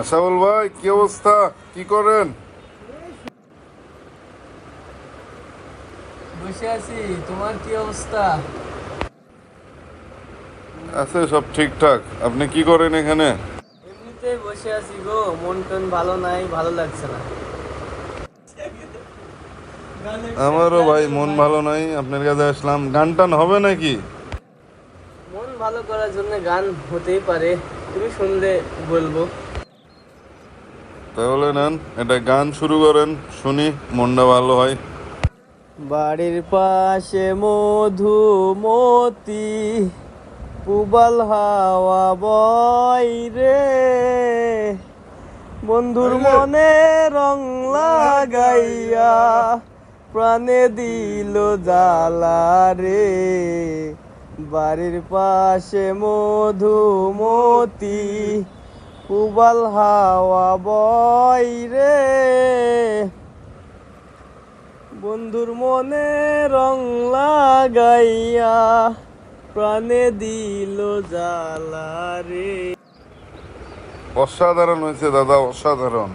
আশাবুল ভাই কি অবস্থা? কি করেন? বসে আছি। তোমার কি অবস্থা? আছে সব ঠিকঠাক। আপনি কি করেন এখানে? এমনিতে বসে আছি গো। মন টন ভালো নাই ভালো লাগছে না। আমারও ভাই মন ভালো নাই আপনার কাছে আসলাম। গান টান হবে নাকি? মন ভালো করার জন্য গান হতেই পারে। তুমি শুনলে বলব। তাহলে নেন এটা গান শুরু করেন শুনি মনটা ভালো হয়। বাড়ির পাশে মধুমতি পুবাল হাওয়া বয় রে। বন্ধুর মনে রং লাগাইয়া প্রাণে দিল জ্বালা রে। বাড়ির পাশে মধুমতি পুবাল হাওয়া বয় রে। বন্ধুর মনে রং লাগাইয়া প্রাণে দিল জ্বালা রে। অসাধারণ হয়েছে দাদা, অসাধারণ।